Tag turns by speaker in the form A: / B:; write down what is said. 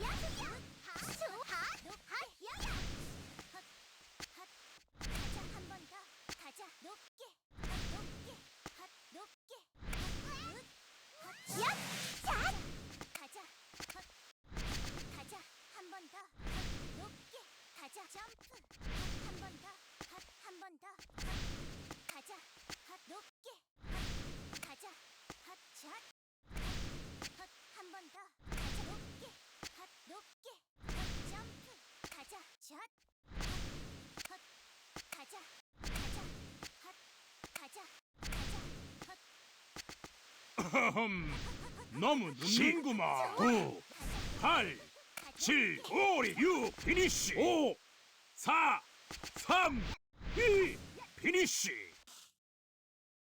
A: Yes, 핫
B: 흠, 너무 늦는구만. 9, 8, 7, 5, 6, 피니쉬. 5, 4, 3, 2, 피니쉬.